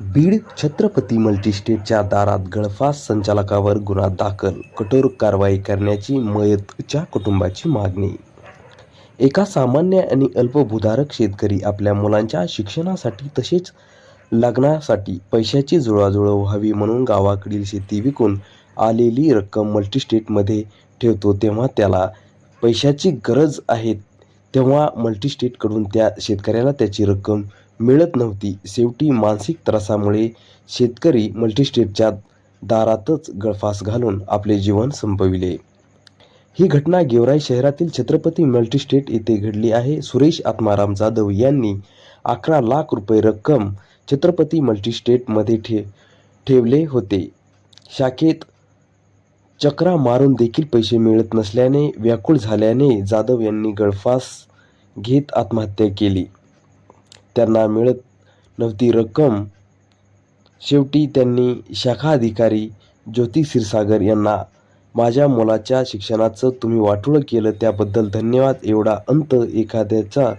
बीड छत्रपती मल्टीस्टेटच्या दारात गळफास संचालकावर गुन्हा दाखल. कठोर कारवाई करण्याची मयतच्या कुटुंबाची मागणी. एका सामान्य आणि अल्पभूधारक शेतकरी आपल्या मुलांच्या शिक्षणासाठी तसेच लग्नासाठी पैशाची जुळवाजुळव व्हावी म्हणून गावाकडील शेती विकून आलेली रक्कम मल्टीस्टेटमध्ये ठेवतो तेव्हा त्याला पैशाची गरज आहे. तेव्हा मल्टीस्टेटकडून त्या शेतकऱ्याला त्याची रक्कम मिळत नव्हती. शेवटी मानसिक त्रासामुळे शेतकरी मल्टीस्टेटच्या दारातच गळफास घालून आपले जीवन संपविले. ही घटना गेवराई शहरातील छत्रपती मल्टीस्टेट येथे घडली आहे. सुरेश आत्माराम जाधव यांनी अकरा लाख रुपये रक्कम छत्रपती मल्टीस्टेटमध्ये ठे ठेवले होते. शाखेत चक्रा मारून देखील पैसे मिळत नसल्याने व्याकुळ झाल्याने जाधव यांनी गळफास घेत आत्महत्या केली. त्यांना मिळत नव्हती रक्कम. शेवटी त्यांनी शाखा अधिकारी ज्योती क्षीरसागर यांना माझ्या मुलाच्या शिक्षणाचं तुम्ही वाटोळं केलं त्याबद्दल धन्यवाद. एवढा अंत एखाद्याचा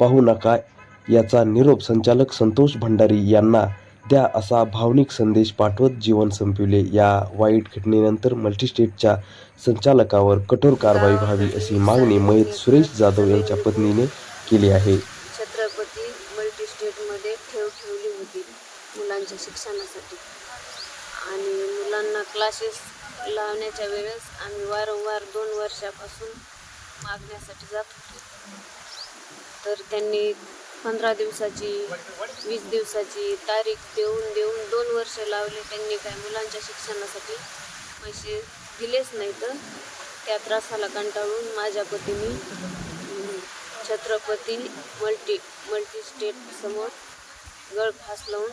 पाहू नका. याचा निरोप संचालक संतोष भंडारी यांना द्या असा भावनिक संदेश पाठवत जीवन संपविले. या वाईट घटनेनंतर मल्टीस्टेटच्या संचालकावर कठोर कारवाई व्हावी अशी मागणी मयत सुरेश जाधव यांच्या पत्नीने केली आहे. मल्टीस्टेटमध्ये ठेव ठेवली होती मुलांच्या शिक्षणासाठी. आणि मुलांना क्लासेस लावण्याच्या वेळेस आम्ही वारंवार दोन वर्षापासून मागण्यासाठी जात होतो. तर त्यांनी पंधरा दिवसाची वीस दिवसाची तारीख देऊन देऊन दोन वर्ष लावले. त्यांनी काय मुलांच्या शिक्षणासाठी पैसे दिलेच नाही तर त्या त्रासाला कंटाळून माझ्या पतीने छत्रपती मल्टी मल्टीस्टेट समोर गळफास लावून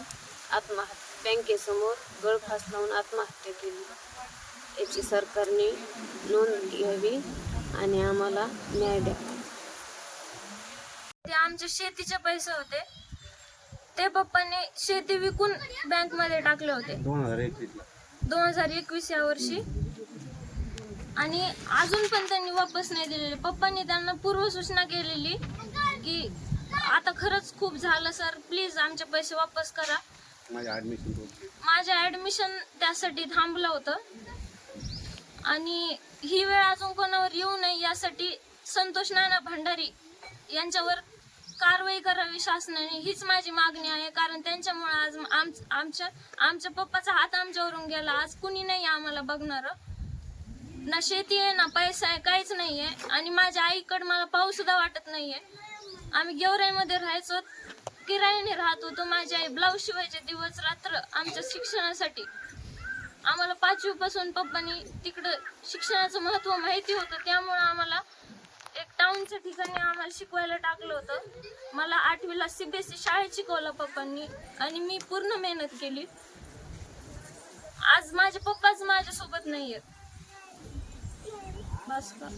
आत्महत्या बँकेसमोर गळफास लावून आत्महत्या केली. याची सरकारने नोंद घ्यावी आणि आम्हाला न्याय द्यावा ते आमचे शेतीचे पैसे होते. ते पप्पांनी शेती विकून बँकमध्ये टाकले होते. दोन हजार एकवीस या वर्षी. आणि अजून पण त्यांनी वापस नाही दिलेले. पप्पांनी त्यांना पूर्वसूचना केलेली की आता खरंच खूप झालं सर. प्लीज आमचे पैसे वापस करा. माझ्या ॲडमिशन होती माझं ॲडमिशन त्यासाठी थांबलं होतं. आणि ही वेळ अजून कोणावर येऊ नये यासाठी संतोष नाना भंडारी यांच्यावर कारवाई करावी शासनाने हीच माझी मागणी आहे. कारण त्यांच्यामुळे आज आम आमच्या आमच्या पप्पाचा हात आमच्यावरून गेला. आज कुणी नाही आम्हाला बघणारं. ना शेती आहे ना पैसा आहे काहीच नाही आहे आणि माझ्या आईकडे मला पाऊस सुद्धा वाटत नाही आहे आम्ही गेवराईमध्ये राहायचो किरायाने राहत होतो. माझी आई ब्लाऊज शिवायचे दिवस रात्र आमच्या शिक्षणासाठी. आम्हाला पाचवीपासून पप्पांनी तिकडं शिक्षणाचं महत्त्व माहिती होतं. त्यामुळं आम्हाला एक टाउनच्या ठिकाणी आम्हाला शिकवायला टाकलं होतं. मला आठवीला सी बी एस शाळेत शिकवलं पप्पांनी आणि मी पूर्ण मेहनत केली. आज माझे पप्पाच माझ्यासोबत नाही आहेत बस का